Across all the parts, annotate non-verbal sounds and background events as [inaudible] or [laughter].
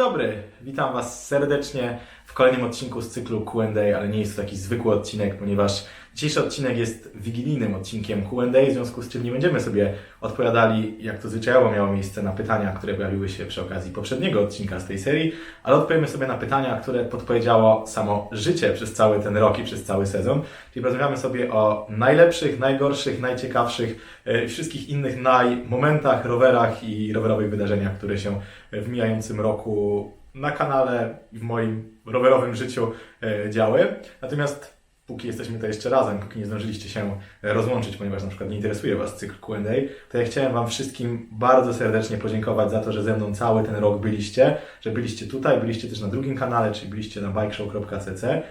dobry, witam Was serdecznie w kolejnym odcinku z cyklu Q&A, ale nie jest to taki zwykły odcinek, ponieważ dzisiejszy odcinek jest wigilijnym odcinkiem Q&A, w związku z czym nie będziemy sobie odpowiadali, jak to zwyczajowo miało miejsce, na pytania, które pojawiły się przy okazji poprzedniego odcinka z tej serii, ale odpowiemy sobie na pytania, które podpowiedziało samo życie przez cały ten rok i przez cały sezon. Czyli porozmawiamy sobie o najlepszych, najgorszych, najciekawszych i wszystkich innych najmomentach, rowerach i rowerowych wydarzeniach, które się w mijającym roku na kanale i w moim rowerowym życiu e, działy. Natomiast póki jesteśmy tutaj jeszcze razem, póki nie zdążyliście się e, rozłączyć, ponieważ na przykład nie interesuje Was cykl Q&A, to ja chciałem Wam wszystkim bardzo serdecznie podziękować za to, że ze mną cały ten rok byliście, że byliście tutaj, byliście też na drugim kanale, czyli byliście na bikeshow.cc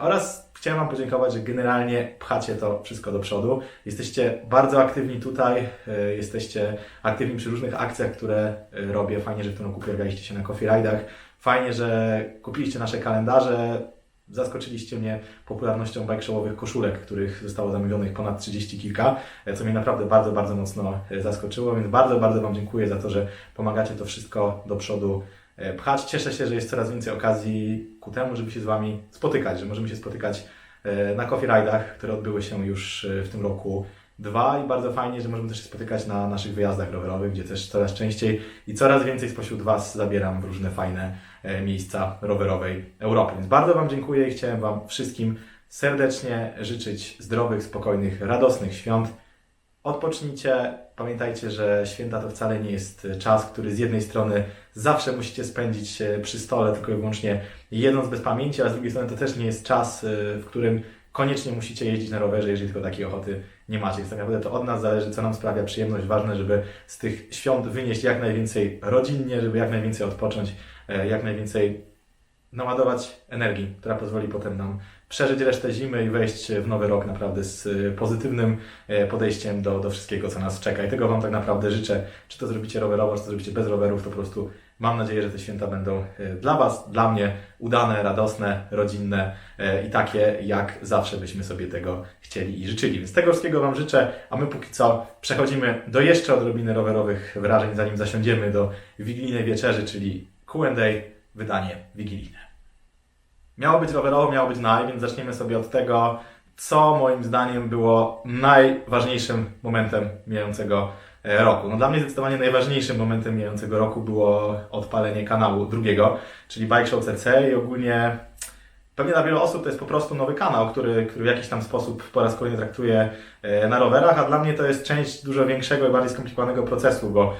oraz chciałem Wam podziękować, że generalnie pchacie to wszystko do przodu. Jesteście bardzo aktywni tutaj, e, jesteście aktywni przy różnych akcjach, które e, robię. Fajnie, że w tym roku pojawialiście się na Coffee Ride'ach. Fajnie, że kupiliście nasze kalendarze. Zaskoczyliście mnie popularnością bike koszulek, których zostało zamówionych ponad 30 kilka, e, co mnie naprawdę bardzo, bardzo mocno e, zaskoczyło, więc bardzo, bardzo Wam dziękuję za to, że pomagacie to wszystko do przodu e, pchać. Cieszę się, że jest coraz więcej okazji ku temu, żeby się z Wami spotykać, że możemy się spotykać e, na Coffee Ride'ach, które odbyły się już e, w tym roku dwa i bardzo fajnie, że możemy też się spotykać na naszych wyjazdach rowerowych, gdzie też coraz częściej i coraz więcej spośród Was zabieram w różne fajne e, miejsca rowerowej Europy. Więc bardzo Wam dziękuję i chciałem Wam wszystkim serdecznie życzyć zdrowych, spokojnych, radosnych świąt. Odpocznijcie. Pamiętajcie, że święta to wcale nie jest czas, który z jednej strony zawsze musicie spędzić e, przy stole, tylko i wyłącznie jedząc bez pamięci, a z drugiej strony to też nie jest czas, e, w którym koniecznie musicie jeździć na rowerze, jeżeli tylko takiej ochoty nie macie. Więc tak naprawdę to od nas zależy, co nam sprawia przyjemność. Ważne, żeby z tych świąt wynieść jak najwięcej rodzinnie, żeby jak najwięcej odpocząć, e, jak najwięcej naładować energii, która pozwoli potem nam przeżyć resztę zimy i wejść w nowy rok naprawdę z e, pozytywnym e, podejściem do, do wszystkiego, co nas czeka. I tego Wam tak naprawdę życzę. Czy to zrobicie rowerowo, czy to zrobicie bez rowerów, to po prostu mam nadzieję, że te święta będą e, dla Was, dla mnie udane, radosne, rodzinne i takie, jak zawsze byśmy sobie tego chcieli i życzyli. Więc tego wszystkiego Wam życzę, a my póki co przechodzimy do jeszcze odrobiny rowerowych wrażeń, zanim zasiądziemy do wigilijnej wieczerzy, czyli Q&A, wydanie wigilijne. Miało być rowerowo, miało być naj, więc zaczniemy sobie od tego, co moim zdaniem było najważniejszym momentem mijającego e, roku. No dla mnie zdecydowanie najważniejszym momentem mijającego roku było odpalenie kanału drugiego, czyli Bike Show CC i ogólnie pewnie dla wielu osób to jest po prostu nowy kanał, który, który w jakiś tam sposób po raz kolejny traktuje e, na rowerach, a dla mnie to jest część dużo większego i bardziej skomplikowanego procesu, bo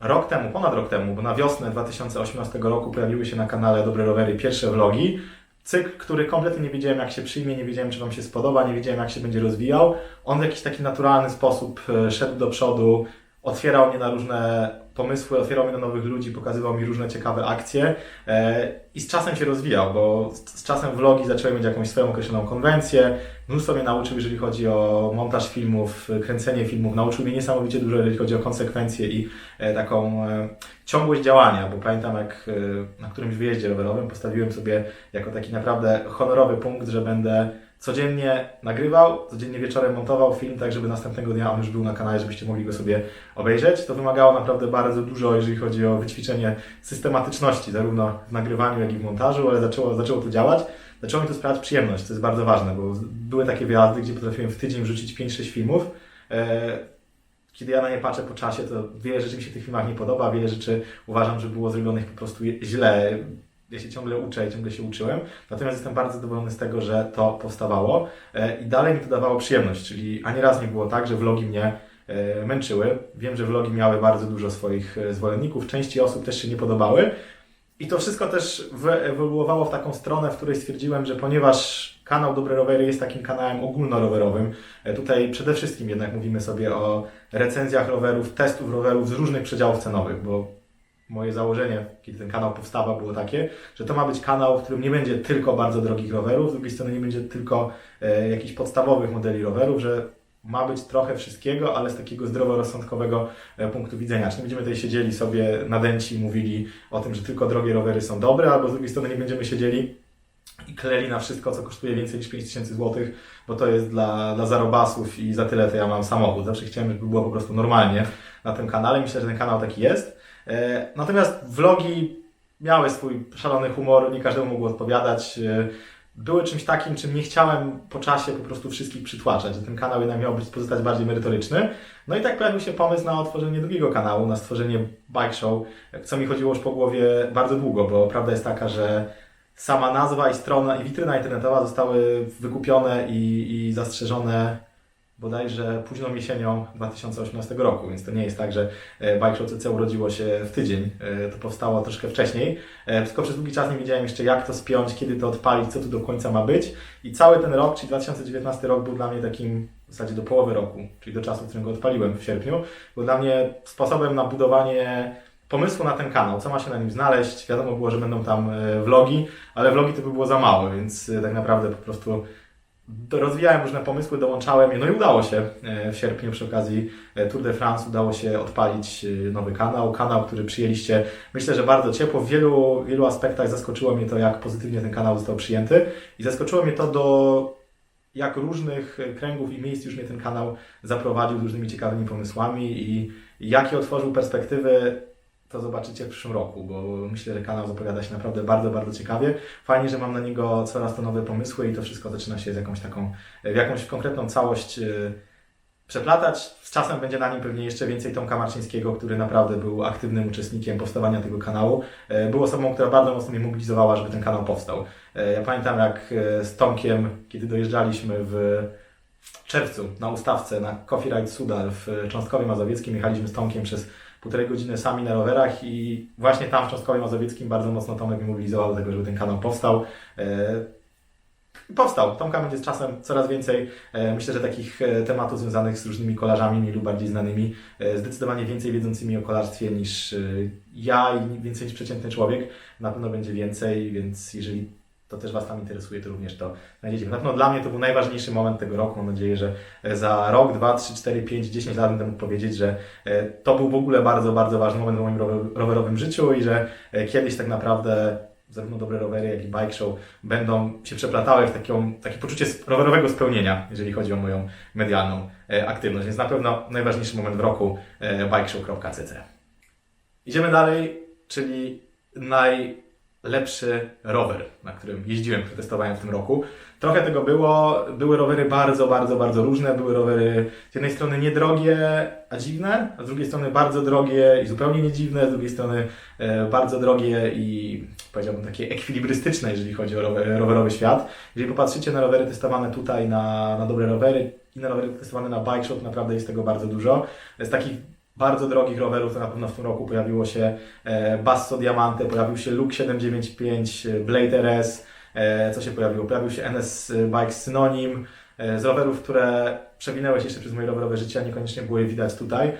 rok temu, ponad rok temu, bo na wiosnę 2018 roku pojawiły się na kanale Dobre Rowery pierwsze vlogi, cykl, który kompletnie nie wiedziałem jak się przyjmie, nie wiedziałem czy Wam się spodoba, nie wiedziałem jak się będzie rozwijał. On w jakiś taki naturalny sposób e, szedł do przodu, otwierał mnie na różne pomysły, otwierał mnie na nowych ludzi, pokazywał mi różne ciekawe akcje e, i z czasem się rozwijał, bo z, czasem vlogi zaczęły mieć jakąś swoją określoną konwencję, mnóstwo mnie nauczył, jeżeli chodzi o montaż filmów, kręcenie filmów, nauczył mnie niesamowicie dużo, jeżeli chodzi o konsekwencje i e, taką e, ciągłość działania, bo pamiętam jak na którymś wyjeździe rowerowym postawiłem sobie jako taki naprawdę honorowy punkt, że będę codziennie nagrywał, codziennie wieczorem montował film, tak żeby następnego dnia on już był na kanale, żebyście mogli go sobie obejrzeć. To wymagało naprawdę bardzo dużo, jeżeli chodzi o wyćwiczenie systematyczności, zarówno w nagrywaniu, jak i w montażu, ale zaczęło, zaczęło to działać. Zaczęło mi to sprawiać przyjemność, to jest bardzo ważne, bo były takie wyjazdy, gdzie potrafiłem w tydzień wrzucić 5-6 filmów. E, kiedy ja na nie patrzę po czasie, to wiele rzeczy mi się w tych filmach nie podoba, wiele rzeczy uważam, że było zrobionych po prostu źle. Ja się ciągle uczę i ciągle się uczyłem, natomiast jestem bardzo zadowolony z tego, że to powstawało. E, i dalej mi to dawało przyjemność, czyli ani raz nie było tak, że vlogi mnie e, męczyły. Wiem, że vlogi miały bardzo dużo swoich e, zwolenników, części osób też się nie podobały. I to wszystko też wyewoluowało w taką stronę, w której stwierdziłem, że ponieważ kanał Dobre Rowery jest takim kanałem ogólnorowerowym, tutaj przede wszystkim jednak mówimy sobie o recenzjach rowerów, testów rowerów z różnych przedziałów cenowych, bo moje założenie, kiedy ten kanał powstawał, było takie, że to ma być kanał, w którym nie będzie tylko bardzo drogich rowerów, z drugiej strony nie będzie tylko e, jakichś podstawowych modeli rowerów, że ma być trochę wszystkiego, ale z takiego zdroworozsądkowego e, punktu widzenia. Czy nie będziemy tutaj siedzieli sobie nadęci i mówili o tym, że tylko drogie rowery są dobre, albo z drugiej strony nie będziemy siedzieli i kleli na wszystko, co kosztuje więcej niż 5000 zł, bo to jest dla, dla zarobasów i za tyle to ja mam samochód. Zawsze chciałem, żeby było po prostu normalnie na tym kanale. Myślę, że ten kanał taki jest. E, Natomiast vlogi miały swój szalony humor, nie każdemu mogło odpowiadać. E, Były czymś takim, czym nie chciałem po czasie po prostu wszystkich przytłaczać, ten kanał jednak miał być, pozostać bardziej merytoryczny. No i tak pojawił się pomysł na otworzenie drugiego kanału, na stworzenie Bike Show, co mi chodziło już po głowie bardzo długo, bo prawda jest taka, że sama nazwa i strona i witryna internetowa zostały wykupione i, i zastrzeżone bodajże późną jesienią 2018 roku, więc to nie jest tak, że Bike Show CC urodziło się w tydzień, E, to powstało troszkę wcześniej. E, Tylko przez długi czas nie wiedziałem jeszcze jak to spiąć, kiedy to odpalić, co tu do końca ma być i cały ten rok, czyli 2019 rok był dla mnie takim w zasadzie do połowy roku, czyli do czasu, w którym go odpaliłem w sierpniu, był dla mnie sposobem na budowanie pomysłu na ten kanał, co ma się na nim znaleźć. Wiadomo było, że będą tam e, vlogi, ale vlogi to by było za mało, więc tak naprawdę po prostu do- rozwijałem różne pomysły, dołączałem je, no i udało się e, w sierpniu przy okazji e, Tour de France udało się odpalić e, nowy kanał, kanał, który przyjęliście myślę, że bardzo ciepło. W wielu, wielu aspektach zaskoczyło mnie to, jak pozytywnie ten kanał został przyjęty. I zaskoczyło mnie to do jak różnych kręgów i miejsc już mnie ten kanał zaprowadził z różnymi ciekawymi pomysłami i jakie otworzył perspektywy to zobaczycie w przyszłym roku, bo myślę, że kanał zapowiada się naprawdę bardzo, bardzo ciekawie. Fajnie, że mam na niego coraz to nowe pomysły i to wszystko zaczyna się z jakąś taką, w jakąś konkretną całość e, przeplatać. Z czasem będzie na nim pewnie jeszcze więcej Tomka Marcińskiego, który naprawdę był aktywnym uczestnikiem powstawania tego kanału. E, Był osobą, która bardzo mocno mnie mobilizowała, żeby ten kanał powstał. E, Ja pamiętam jak e, z Tomkiem, kiedy dojeżdżaliśmy w czerwcu na ustawce na Coffee Ride Sudal w Cząstkowie Mazowieckim, jechaliśmy z Tomkiem przez półtorej godziny sami na rowerach i właśnie tam w Cząstkowie Mazowieckim bardzo mocno Tomek mnie mobilizował do tego, żeby ten kanał powstał. E, Powstał. Tomka będzie z czasem coraz więcej. E, Myślę, że takich e, tematów związanych z różnymi kolarzami, mniej lub bardziej znanymi, zdecydowanie więcej wiedzącymi o kolarstwie niż ja i więcej niż przeciętny człowiek. Na pewno będzie więcej, więc jeżeli to też Was tam interesuje, to również to znajdziecie. Na pewno dla mnie to był najważniejszy moment tego roku. Mam nadzieję, że e, za rok, dwa, trzy, cztery, pięć, dziesięć lat będę mógł powiedzieć, że e, to był w ogóle bardzo, bardzo ważny moment w moim rower- rowerowym życiu i że e, kiedyś tak naprawdę zarówno dobre rowery, jak i bike show będą się przeplatały w taką, takie poczucie rowerowego spełnienia, jeżeli chodzi o moją medialną aktywność. Więc na pewno najważniejszy moment w roku bikeshow.cc. Idziemy dalej, czyli najlepszy rower, na którym jeździłem, który testowałem w tym roku. Trochę tego było, były rowery bardzo, bardzo, bardzo różne. Były rowery z jednej strony niedrogie, a dziwne, a z drugiej strony bardzo drogie i zupełnie nie dziwne, z drugiej strony e, bardzo drogie i powiedziałbym takie ekwilibrystyczne, jeżeli chodzi o rower, rowerowy świat. Jeżeli popatrzycie na rowery testowane tutaj, na, na dobre rowery i na rowery testowane na bike shop, naprawdę jest tego bardzo dużo. Z takich bardzo drogich rowerów to na pewno w tym roku pojawiło się e, Basso Diamante, pojawił się Luke 795, e, Blade RS, e, co się pojawiło? Pojawił się NS Bike Synonim, z rowerów, które przewinęły się jeszcze przez moje rowerowe życie, a niekoniecznie było je widać tutaj.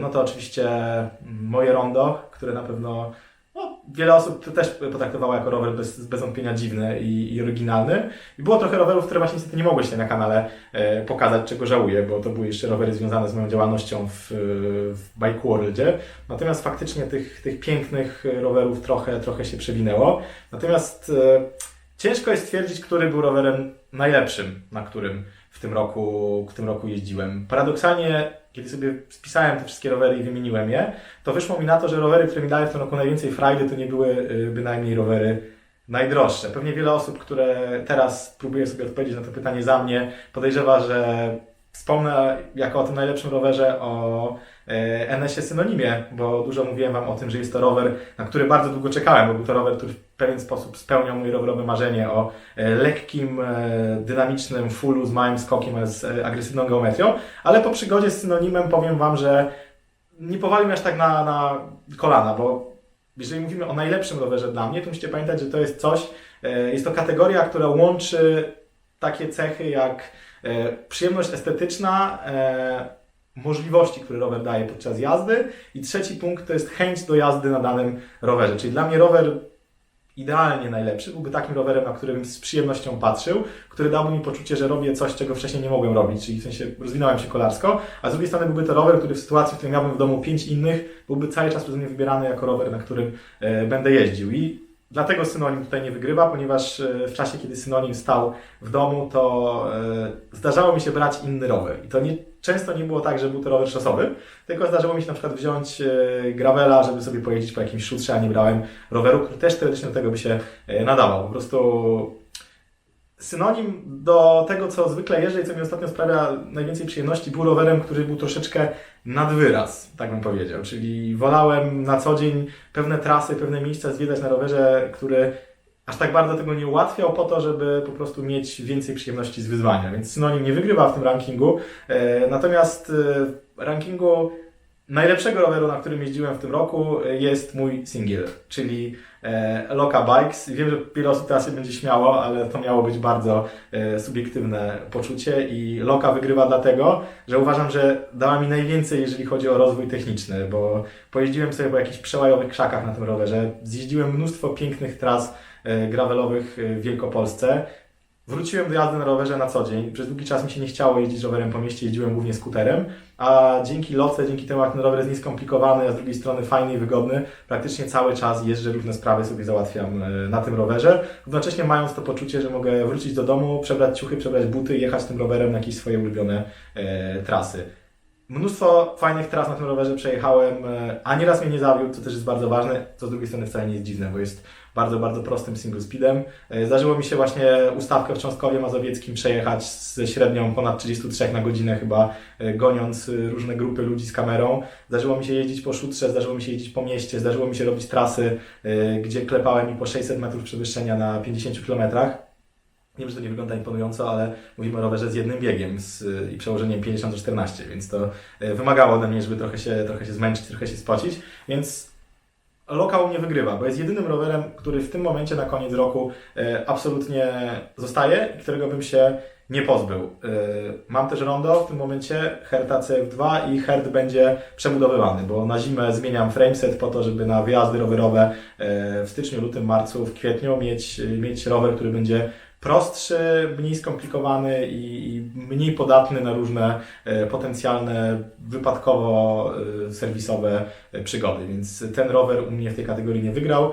No to oczywiście mm, moje rondo, które na pewno no, wiele osób to też potraktowało jako rower bez, bez wątpienia dziwny i, i oryginalny. I było trochę rowerów, które właśnie niestety nie mogły się na kanale e, pokazać, czego żałuję, bo to były jeszcze rowery związane z moją działalnością w, w Bike Worldzie. Natomiast faktycznie tych, tych pięknych rowerów trochę, trochę się przewinęło. Natomiast e, ciężko jest stwierdzić, który był rowerem najlepszym, na którym w tym roku, w tym roku jeździłem. Paradoksalnie, kiedy sobie spisałem te wszystkie rowery i wymieniłem je, to wyszło mi na to, że rowery, które mi dały w tym roku najwięcej frajdy, to nie były y, bynajmniej rowery najdroższe. Pewnie wiele osób, które teraz próbuje sobie odpowiedzieć na to pytanie za mnie, podejrzewa, że wspomnę jako o tym najlepszym rowerze o e, NS-ie synonimie, bo dużo mówiłem Wam o tym, że jest to rower, na który bardzo długo czekałem, bo był to rower, który pewien sposób spełniał moje rowerowe marzenie o e, lekkim, e, dynamicznym fullu z małym skokiem, z e, agresywną geometrią, ale po przygodzie z synonimem powiem Wam, że nie powalił mnie aż tak na, na kolana, bo jeżeli mówimy o najlepszym rowerze dla mnie, to musicie pamiętać, że to jest coś, jest to kategoria, która łączy takie cechy jak przyjemność estetyczna, możliwości, które rower daje podczas jazdy i trzeci punkt to jest chęć do jazdy na danym rowerze. Czyli dla mnie rower idealnie najlepszy byłby takim rowerem, na którym z przyjemnością patrzył, który dałby mi poczucie, że robię coś, czego wcześniej nie mogłem robić, czyli w sensie rozwinąłem się kolarsko, a z drugiej strony byłby to rower, który w sytuacji, w której miałbym w domu pięć innych, byłby cały czas przeze mnie wybierany jako rower, na którym e, będę jeździł. I Dlatego synonim tutaj nie wygrywa, ponieważ e, w czasie, kiedy synonim stał w domu, to e, zdarzało mi się brać inny rower. I to nie, często nie było tak, że był to rower szosowy, tylko zdarzyło mi się na przykład wziąć e, gravela, żeby sobie pojeździć po jakimś szutrze, a nie brałem roweru, który też teoretycznie do tego by się nadawał. Po prostu synonim do tego, co zwykle jeżdżę i co mi ostatnio sprawia najwięcej przyjemności, był rowerem, który był troszeczkę nad wyraz, tak bym powiedział. Czyli wolałem na co dzień pewne trasy, pewne miejsca zwiedzać na rowerze, który aż tak bardzo tego nie ułatwiał po to, żeby po prostu mieć więcej przyjemności z wyzwania. Więc synonim nie wygrywa w tym rankingu. E, natomiast e, w rankingu najlepszego roweru, na którym jeździłem w tym roku, e, jest mój single, czyli e, Loka Bikes. Wiem, że wiele osób teraz się będzie śmiało, ale to miało być bardzo e, subiektywne poczucie i Loka wygrywa dlatego, że uważam, że dała mi najwięcej, jeżeli chodzi o rozwój techniczny, bo pojeździłem sobie po jakichś przełajowych krzakach na tym rowerze, zjeździłem mnóstwo pięknych tras e, gravelowych e, w Wielkopolsce. Wróciłem do jazdy na rowerze na co dzień. Przez długi czas mi się nie chciało jeździć rowerem po mieście, jeździłem głównie skuterem, a dzięki loce, dzięki temu jak ten rower jest nieskomplikowany, a z drugiej strony fajny i wygodny, praktycznie cały czas jeżdżę, różne sprawy sobie załatwiam e, na tym rowerze, równocześnie mając to poczucie, że mogę wrócić do domu, przebrać ciuchy, przebrać buty i jechać tym rowerem na jakieś swoje ulubione e, trasy. Mnóstwo fajnych tras na tym rowerze przejechałem, e, a nieraz mnie nie zawiódł, co też jest bardzo ważne, co z drugiej strony wcale nie jest dziwne, bo jest bardzo, bardzo prostym single speedem. E, Zdarzyło mi się właśnie ustawkę w Cząstkowie Mazowieckim przejechać ze średnią ponad 33 na godzinę chyba, e, goniąc e, różne grupy ludzi z kamerą. Zdarzyło mi się jeździć po szutrze, zdarzyło mi się jeździć po mieście, zdarzyło mi się robić trasy, gdzie klepałem mi po 600 metrów przewyższenia na 50 kilometrach. Wiem, że to nie wygląda imponująco, ale mówimy o rowerze z jednym biegiem z, i przełożeniem 50 do 14, więc to wymagało ode mnie, żeby trochę się, trochę się zmęczyć, trochę się spocić, więc Lokał nie wygrywa, bo jest jedynym rowerem, który w tym momencie na koniec roku e, absolutnie zostaje i którego bym się nie pozbył. E, mam też rondo w tym momencie, Herta CF2 i Hert będzie przebudowywany, bo na zimę zmieniam frameset po to, żeby na wyjazdy rowerowe e, w styczniu, lutym, marcu, w kwietniu mieć, mieć rower, który będzie prostszy, mniej skomplikowany i, i mniej podatny na różne e, potencjalne wypadkowo e, serwisowe e, przygody. Więc ten rower u mnie w tej kategorii nie wygrał.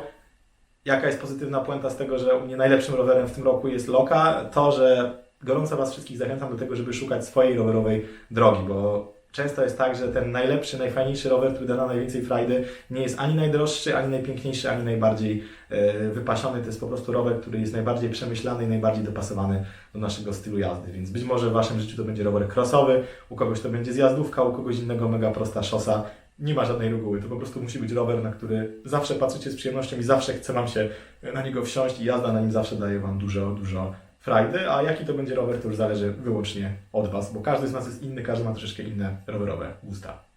Jaka jest pozytywna puenta z tego, że u mnie najlepszym rowerem w tym roku jest Loka? To, że gorąco Was wszystkich zachęcam do tego, żeby szukać swojej rowerowej drogi, bo często jest tak, że ten najlepszy, najfajniejszy rower, który da nam najwięcej frajdy, nie jest ani najdroższy, ani najpiękniejszy, ani najbardziej e, wypasiony. To jest po prostu rower, który jest najbardziej przemyślany i najbardziej dopasowany do naszego stylu jazdy. Więc być może w Waszym życiu to będzie rower crossowy, u kogoś to będzie zjazdówka, u kogoś innego mega prosta szosa. Nie ma żadnej reguły, to po prostu musi być rower, na który zawsze patrzycie z przyjemnością i zawsze chce Wam się na niego wsiąść i jazda na nim zawsze daje Wam dużo, dużo frajdy, a jaki to będzie rower, to już zależy wyłącznie od Was, bo każdy z nas jest inny, każdy ma troszeczkę inne rowerowe gusta.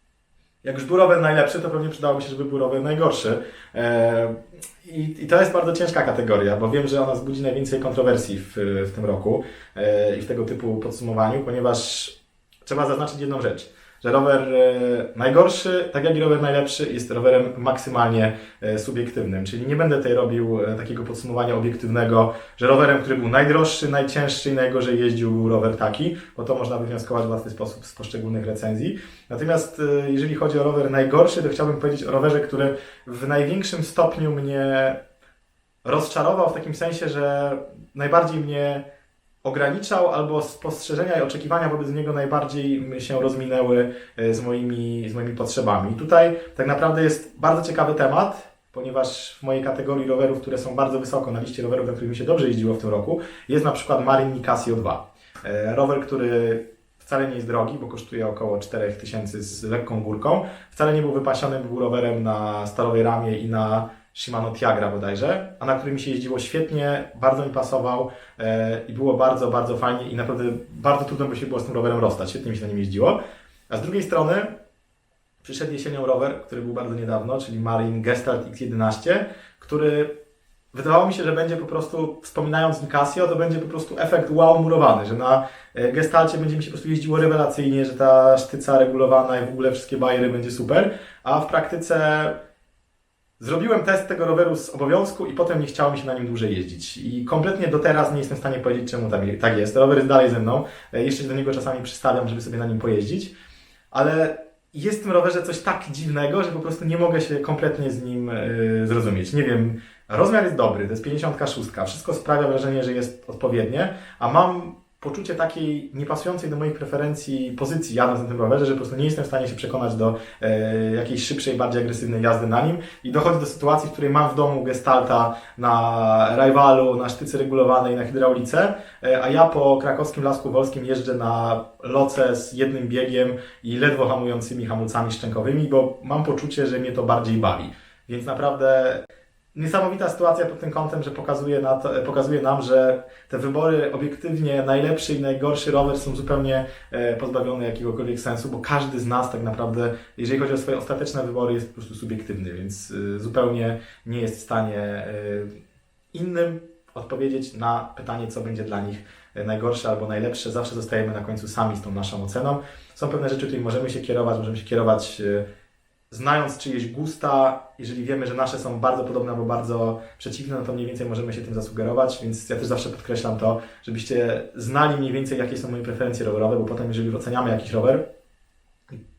Jak już był rower najlepszy, to pewnie przydałoby się, żeby był rower najgorszy. Eee, i, I to jest bardzo ciężka kategoria, bo wiem, że ona wzbudzi najwięcej kontrowersji w, w tym roku eee, i w tego typu podsumowaniu, ponieważ trzeba zaznaczyć jedną rzecz że rower e, najgorszy, tak jak i rower najlepszy, jest rowerem maksymalnie e, subiektywnym. Czyli nie będę tutaj robił e, takiego podsumowania obiektywnego, że rowerem, który był najdroższy, najcięższy i najgorzej jeździł, był rower taki, bo to można wywnioskować w łatwy sposób z poszczególnych recenzji. Natomiast jeżeli chodzi o rower najgorszy, to chciałbym powiedzieć o rowerze, który w największym stopniu mnie rozczarował w takim sensie, że najbardziej mnie ograniczał, albo spostrzeżenia i oczekiwania wobec niego najbardziej się rozminęły e, z moimi, z moimi potrzebami. I tutaj tak naprawdę jest bardzo ciekawy temat, ponieważ w mojej kategorii rowerów, które są bardzo wysoko na liście rowerów, na których mi się dobrze jeździło w tym roku, jest na przykład Marin Nicasio 2. E, Rower, który wcale nie jest drogi, bo kosztuje około 4000 z lekką górką. Wcale nie był wypasiony, był rowerem na stalowej ramie i na Shimano Tiagra bodajże, a na którym się jeździło świetnie, bardzo mi pasował e, i było bardzo, bardzo fajnie i naprawdę bardzo trudno by się było z tym rowerem rozstać, świetnie mi się na nim jeździło. A z drugiej strony przyszedł jesienią rower, który był bardzo niedawno, czyli Marin Gestalt X11, który wydawało mi się, że będzie po prostu, wspominając Nicasio, to będzie po prostu efekt wow murowany, że na e, Gestalcie będzie mi się po prostu jeździło rewelacyjnie, że ta sztyca regulowana i w ogóle wszystkie bajery będzie super, a w praktyce Zrobiłem test tego roweru z obowiązku i potem nie chciało mi się na nim dłużej jeździć. I kompletnie do teraz nie jestem w stanie powiedzieć, czemu tak, tak jest. Rower jest dalej ze mną. E, Jeszcze do niego czasami przystawiam, żeby sobie na nim pojeździć. Ale jest w tym rowerze coś tak dziwnego, że po prostu nie mogę się kompletnie z nim y, zrozumieć. Nie wiem, rozmiar jest dobry, to jest 56, wszystko sprawia wrażenie, że jest odpowiednie, a mam poczucie takiej niepasującej do moich preferencji pozycji jadąc na tym rowerze, że po prostu nie jestem w stanie się przekonać do e, jakiejś szybszej, bardziej agresywnej jazdy na nim i dochodzi do sytuacji, w której mam w domu gestalta na rivalu, na sztycy regulowanej, na hydraulice, e, a ja po krakowskim Lasku Wolskim jeżdżę na loce z jednym biegiem i ledwo hamującymi hamulcami szczękowymi, bo mam poczucie, że mnie to bardziej bawi. Więc naprawdę niesamowita sytuacja pod tym kątem, że pokazuje, na to, pokazuje nam, że te wybory obiektywnie najlepszy i najgorszy rower są zupełnie e, pozbawione jakiegokolwiek sensu, bo każdy z nas tak naprawdę, jeżeli chodzi o swoje ostateczne wybory, jest po prostu subiektywny, więc e, zupełnie nie jest w stanie e, innym odpowiedzieć na pytanie, co będzie dla nich najgorsze albo najlepsze. Zawsze zostajemy na końcu sami z tą naszą oceną. Są pewne rzeczy, którymi możemy się kierować, możemy się kierować znając czyjeś gusta, jeżeli wiemy, że nasze są bardzo podobne albo bardzo przeciwne, no to mniej więcej możemy się tym zasugerować, więc ja też zawsze podkreślam to, żebyście znali mniej więcej, jakie są moje preferencje rowerowe, bo potem, jeżeli oceniamy jakiś rower,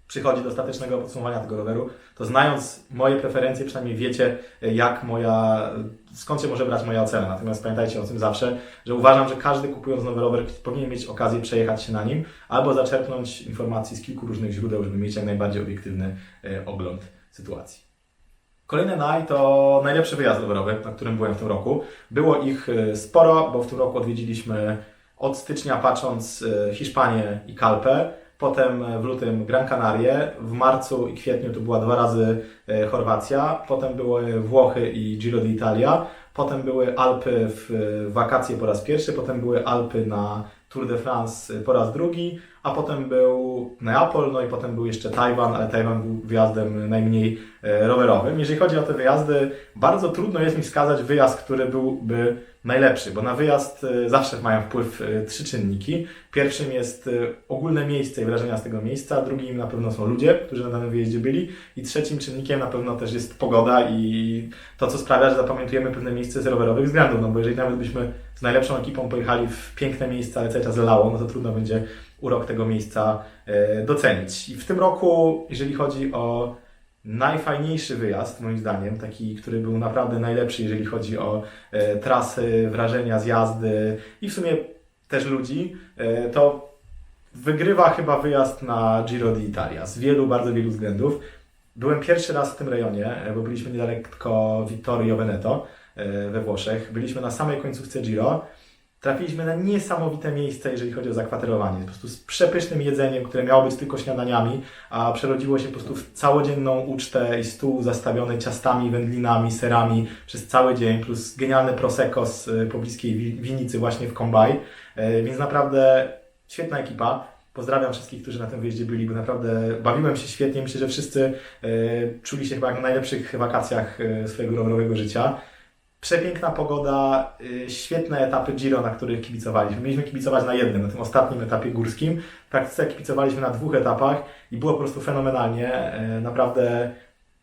przychodzi do ostatecznego podsumowania tego roweru, to znając moje preferencje, przynajmniej wiecie, jak moja, skąd się może brać moja ocena. Natomiast pamiętajcie o tym zawsze, że uważam, że każdy kupując nowy rower powinien mieć okazję przejechać się na nim albo zaczerpnąć informacji z kilku różnych źródeł, żeby mieć jak najbardziej obiektywny e, ogląd sytuacji. Kolejny naj to najlepszy wyjazd rowerowy, na którym byłem w tym roku. Było ich e, sporo, bo w tym roku odwiedziliśmy od stycznia patrząc e, Hiszpanię i Kalpę, potem w lutym Gran Canarie, w marcu i kwietniu to była dwa razy e, Chorwacja, potem były Włochy i Giro d'Italia, potem były Alpy w e, wakacje po raz pierwszy, potem były Alpy na Tour de France po raz drugi, a potem był Neapol, no i potem był jeszcze Tajwan, ale Tajwan był wyjazdem najmniej e, rowerowym. Jeżeli chodzi o te wyjazdy, bardzo trudno jest mi wskazać wyjazd, który byłby najlepszy, bo na wyjazd e, zawsze mają wpływ e, trzy czynniki. Pierwszym jest ogólne miejsce i wrażenia z tego miejsca, drugim na pewno są ludzie, którzy na danym wyjeździe byli i trzecim czynnikiem na pewno też jest pogoda i to, co sprawia, że zapamiętujemy pewne miejsce z rowerowych względów, no bo jeżeli nawet byśmy z najlepszą ekipą pojechali w piękne miejsca, ale cały czas lało, no to trudno będzie urok tego miejsca e, docenić. I w tym roku, jeżeli chodzi o najfajniejszy wyjazd, moim zdaniem, taki, który był naprawdę najlepszy, jeżeli chodzi o e, trasy, wrażenia z jazdy i w sumie też ludzi, e, to wygrywa chyba wyjazd na Giro d'Italia z wielu, bardzo wielu względów. Byłem pierwszy raz w tym rejonie, bo byliśmy niedaleko Vittorio Veneto we Włoszech. Byliśmy na samej końcówce Giro. Trafiliśmy na niesamowite miejsce, jeżeli chodzi o zakwaterowanie. Po prostu z przepysznym jedzeniem, które miało być tylko śniadaniami, a przerodziło się po prostu w całodzienną ucztę i stół zastawiony ciastami, wędlinami, serami przez cały dzień, plus genialny prosecco z y, pobliskiej wi- winnicy właśnie w Kombaj. E, Więc naprawdę świetna ekipa. Pozdrawiam wszystkich, którzy na tym wyjeździe byli, bo naprawdę bawiłem się świetnie. Myślę, że wszyscy e, czuli się chyba jak na najlepszych wakacjach e, swojego rowerowego życia. Przepiękna pogoda, y, świetne etapy Giro, na których kibicowaliśmy. Mieliśmy kibicować na jednym, na tym ostatnim etapie górskim. W praktyce kibicowaliśmy na dwóch etapach i było po prostu fenomenalnie. Y, Naprawdę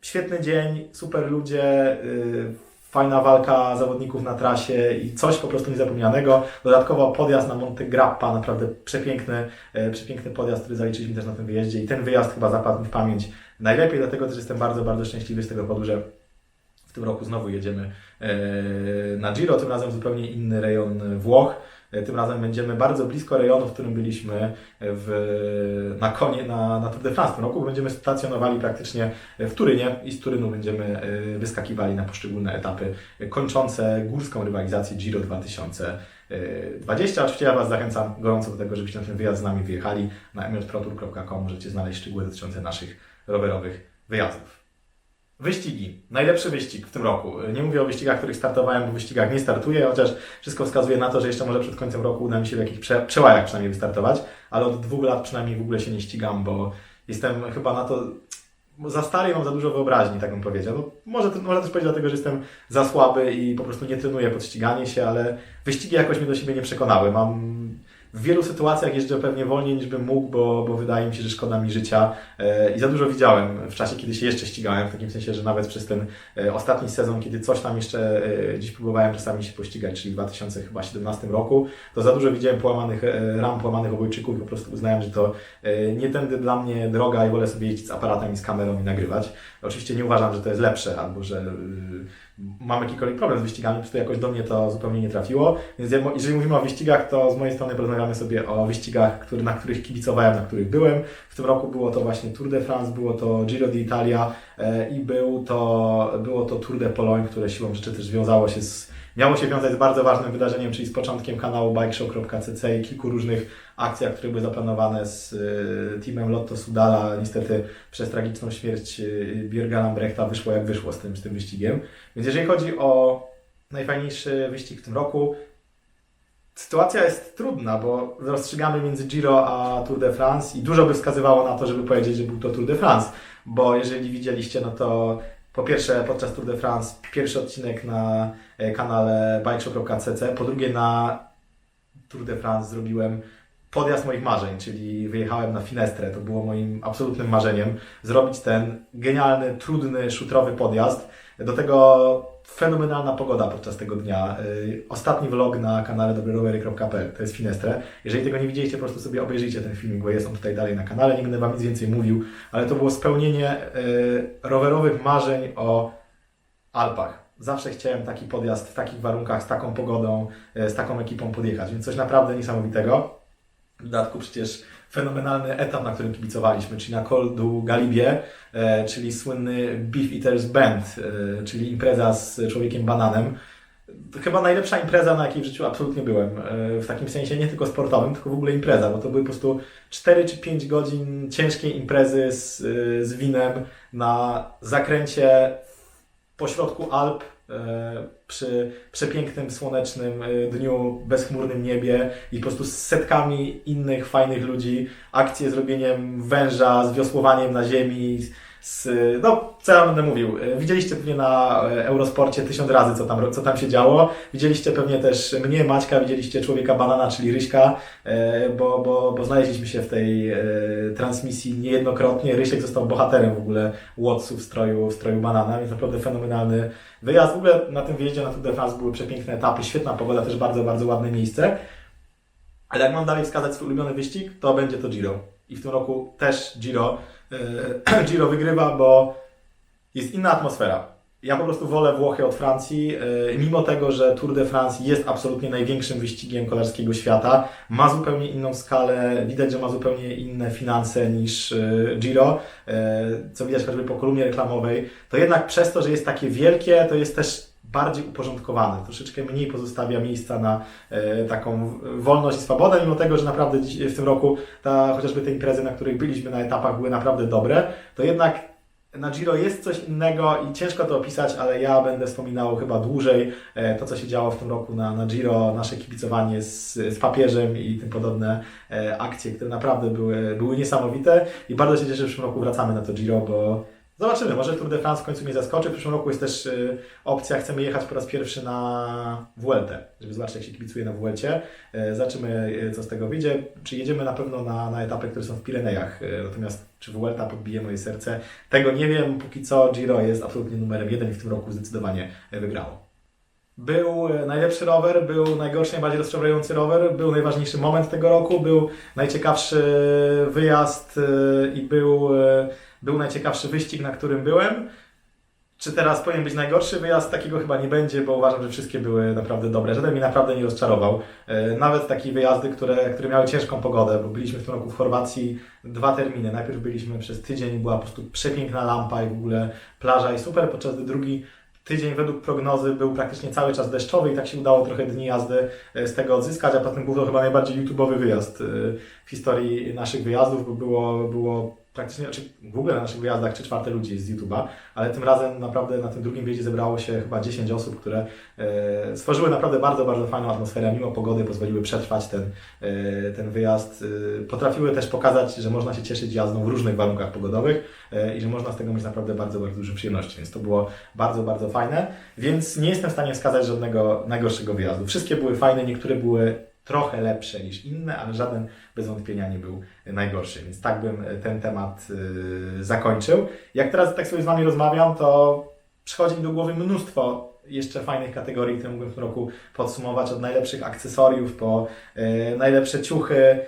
świetny dzień, super ludzie, y, fajna walka zawodników na trasie i coś po prostu niezapomnianego. Dodatkowo podjazd na Monte Grappa, naprawdę przepiękny, przepiękny podjazd, który zaliczyliśmy też na tym wyjeździe i ten wyjazd chyba zapadł mi w pamięć najlepiej, dlatego też jestem bardzo, bardzo szczęśliwy z tego powodu, że w tym roku znowu jedziemy e, na Giro, tym razem zupełnie inny rejon Włoch. E, Tym razem będziemy bardzo blisko rejonu, w którym byliśmy w, na konie na, na Tour de France w tym roku. Będziemy stacjonowali praktycznie w Turynie i z Turynu będziemy e, wyskakiwali na poszczególne etapy kończące górską rywalizację Giro 2020. Oczywiście ja Was zachęcam gorąco do tego, żebyście na ten wyjazd z nami wyjechali. Na emotprotour.com możecie znaleźć szczegóły dotyczące naszych rowerowych wyjazdów. Wyścigi. Najlepszy wyścig w tym roku. Nie mówię o wyścigach, w których startowałem, bo w wyścigach nie startuję, chociaż wszystko wskazuje na to, że jeszcze może przed końcem roku uda mi się w jakichś prze, przełajach przynajmniej wystartować, ale od dwóch lat przynajmniej w ogóle się nie ścigam, bo jestem chyba na to za stary mam za dużo wyobraźni, tak bym powiedział. No, może, może też powiedzieć dlatego, że jestem za słaby i po prostu nie trenuję pod ściganie się, ale wyścigi jakoś mnie do siebie nie przekonały. Mam w wielu sytuacjach jeżdżę pewnie wolniej niż bym mógł, bo, bo wydaje mi się, że szkoda mi życia e, i za dużo widziałem w czasie, kiedy się jeszcze ścigałem, w takim sensie, że nawet przez ten e, ostatni sezon, kiedy coś tam jeszcze e, gdzieś próbowałem czasami się pościgać, czyli w 2017 roku, to za dużo widziałem połamanych ram, połamanych obojczyków i po prostu uznałem, że to nie tędy dla mnie droga i wolę sobie jeździć z aparatem i z kamerą i nagrywać. Oczywiście nie uważam, że to jest lepsze albo że mam jakikolwiek problem z wyścigami, po prostu jakoś do mnie to zupełnie nie trafiło. Więc jeżeli mówimy o wyścigach, to z mojej strony porozmawiamy sobie o wyścigach, który, na których kibicowałem, na których byłem. W tym roku było to właśnie Tour de France, było to Giro d'Italia e, i był to, było to Tour de Pologne, które siłą rzeczy też wiązało się z, miało się wiązać z bardzo ważnym wydarzeniem, czyli z początkiem kanału bikeshow.cc i kilku różnych akcjach, które były zaplanowane z e, teamem Lotto Sudala. Niestety przez tragiczną śmierć e, Björga Lambrechta wyszło jak wyszło z tym, z tym wyścigiem. Więc jeżeli chodzi o najfajniejszy wyścig w tym roku, sytuacja jest trudna, bo rozstrzygamy między Giro a Tour de France i dużo by wskazywało na to, żeby powiedzieć, że był to Tour de France, bo jeżeli widzieliście, no to po pierwsze podczas Tour de France pierwszy odcinek na kanale bikeshop.cc, po drugie na Tour de France zrobiłem podjazd moich marzeń, czyli wyjechałem na Finestrę. To było moim absolutnym marzeniem zrobić ten genialny, trudny, szutrowy podjazd. Do tego fenomenalna pogoda podczas tego dnia. Yy, Ostatni vlog na kanale dobrerowery.pl to jest Finestre. Jeżeli tego nie widzieliście, po prostu sobie obejrzyjcie ten filmik, bo jest on tutaj dalej na kanale. Nie będę Wam nic więcej mówił, ale to było spełnienie yy, rowerowych marzeń o Alpach. Zawsze chciałem taki podjazd w takich warunkach, z taką pogodą, yy, z taką ekipą podjechać, więc coś naprawdę niesamowitego. W dodatku przecież fenomenalny etap, na którym kibicowaliśmy, czyli na Col du Galibie, e, czyli słynny Beef Eaters Band, e, czyli impreza z człowiekiem bananem. To chyba najlepsza impreza, na jakiej w życiu absolutnie byłem. E, w takim sensie nie tylko sportowym, tylko w ogóle impreza, bo to były po prostu 4 czy 5 godzin ciężkiej imprezy z, e, z winem na zakręcie pośrodku Alp e, przy przepięknym, słonecznym e, dniu, bezchmurnym niebie i po prostu z setkami innych fajnych ludzi, akcje z robieniem węża, z wiosłowaniem na ziemi, z, no, co ja będę mówił. E, Widzieliście pewnie na e, Eurosporcie tysiąc razy, co tam, co tam się działo. Widzieliście pewnie też mnie, Maćka, widzieliście Człowieka Banana, czyli Ryśka, e, bo, bo, bo znaleźliśmy się w tej transmisji niejednokrotnie. Rysiek został bohaterem w ogóle Watsu w stroju, w stroju Banana, więc naprawdę fenomenalny wyjazd. W ogóle na tym wyjeździe na Tour de France były przepiękne etapy, świetna pogoda, też bardzo, bardzo ładne miejsce. Ale jak mam dalej wskazać swój ulubiony wyścig, to będzie to Giro. I w tym roku też Giro. E, [clears throat] Giro wygrywa, bo jest inna atmosfera. Ja po prostu wolę Włochy od Francji, e, mimo tego, że Tour de France jest absolutnie największym wyścigiem kolarskiego świata, ma zupełnie inną skalę, widać, że ma zupełnie inne finanse niż e, Giro, co widać choćby po kolumnie reklamowej, to jednak przez to, że jest takie wielkie, to jest też bardziej uporządkowane, troszeczkę mniej pozostawia miejsca na e, taką wolność i swobodę, mimo tego, że naprawdę w tym roku ta, chociażby te imprezy, na których byliśmy na etapach były naprawdę dobre, to jednak na Giro jest coś innego i ciężko to opisać, ale ja będę wspominał chyba dłużej e, to, co się działo w tym roku na, na Giro, nasze kibicowanie z, z papieżem i tym podobne e, akcje, które naprawdę były, były niesamowite i bardzo się cieszę, że w przyszłym roku wracamy na to Giro, bo zobaczymy, może Tour de France w końcu mnie zaskoczy. W przyszłym roku jest też e, opcja, chcemy jechać po raz pierwszy na Vueltę, żeby zobaczyć, jak się kibicuje na Vuelcie. E, Zobaczymy, e, co z tego wyjdzie. Czy jedziemy na pewno na, na etapy, które są w Pirenejach, e, natomiast czy Vuelta podbije moje serce, tego nie wiem. Póki co Giro jest absolutnie numerem jeden i w tym roku zdecydowanie e, wygrało. Był e, najlepszy rower, był najgorszy, najbardziej rozczarowujący rower, był najważniejszy moment tego roku, był najciekawszy wyjazd e, i był, e, był najciekawszy wyścig, na którym byłem. Czy teraz powinien być najgorszy wyjazd? Takiego chyba nie będzie, bo uważam, że wszystkie były naprawdę dobre. Żaden mnie naprawdę nie rozczarował. Nawet takie wyjazdy, które, które miały ciężką pogodę, bo byliśmy w tym roku w Chorwacji dwa terminy. Najpierw byliśmy przez tydzień, była po prostu przepiękna lampa i w ogóle plaża i super, podczas gdy drugi tydzień według prognozy był praktycznie cały czas deszczowy i tak się udało trochę dni jazdy e, z tego odzyskać, a potem był to chyba najbardziej YouTube'owy wyjazd e, w historii naszych wyjazdów, bo było, było praktycznie, znaczy w ogóle na naszych wyjazdach trzy czwarte ludzi z YouTube'a, ale tym razem naprawdę na tym drugim wyjeździe zebrało się chyba 10 osób, które e, stworzyły naprawdę bardzo, bardzo fajną atmosferę, mimo pogody pozwoliły przetrwać ten, e, ten wyjazd. E, potrafiły też pokazać, że można się cieszyć jazdą w różnych warunkach pogodowych e, i że można z tego mieć naprawdę bardzo, bardzo duże przyjemności, więc to było bardzo, bardzo fajne, więc nie jestem w stanie wskazać żadnego najgorszego wyjazdu. Wszystkie były fajne, niektóre były trochę lepsze niż inne, ale żaden bez wątpienia nie był najgorszy. Więc tak bym ten temat y, zakończył. Jak teraz tak sobie z Wami rozmawiam, to przychodzi mi do głowy mnóstwo jeszcze fajnych kategorii, które mógłbym w tym roku podsumować, od najlepszych akcesoriów po y, najlepsze ciuchy.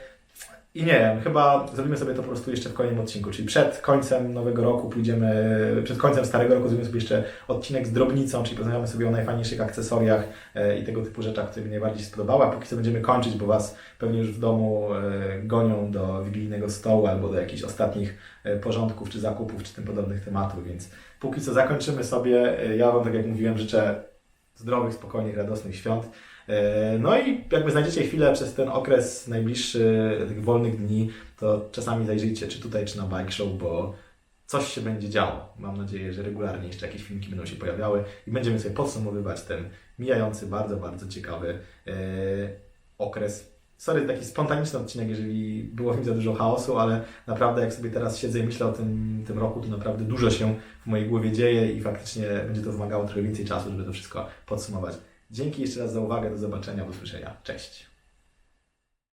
I nie wiem, chyba zrobimy sobie to po prostu jeszcze w kolejnym odcinku, czyli przed końcem nowego roku pójdziemy, przed końcem starego roku zrobimy sobie jeszcze odcinek z drobnicą, czyli porozmawiamy sobie o najfajniejszych akcesoriach e, i tego typu rzeczach, które mi najbardziej spodobały, a póki co będziemy kończyć, bo Was pewnie już w domu e, gonią do wigilijnego stołu albo do jakichś ostatnich e, porządków, czy zakupów, czy tym podobnych tematów, więc póki co zakończymy sobie. Ja Wam, tak jak mówiłem, życzę zdrowych, spokojnych, radosnych świąt. E, No i jakby znajdziecie chwilę przez ten okres najbliższy tych wolnych dni, to czasami zajrzyjcie, czy tutaj, czy na Bike Show, bo coś się będzie działo. Mam nadzieję, że regularnie jeszcze jakieś filmiki będą się pojawiały i będziemy sobie podsumowywać ten mijający, bardzo, bardzo ciekawy e, okres. Sorry, taki spontaniczny odcinek, jeżeli było w nim za dużo chaosu, ale naprawdę jak sobie teraz siedzę i myślę o tym, tym roku, to naprawdę dużo się w mojej głowie dzieje i faktycznie będzie to wymagało trochę więcej czasu, żeby to wszystko podsumować. Dzięki jeszcze raz za uwagę, do zobaczenia, do usłyszenia. Cześć!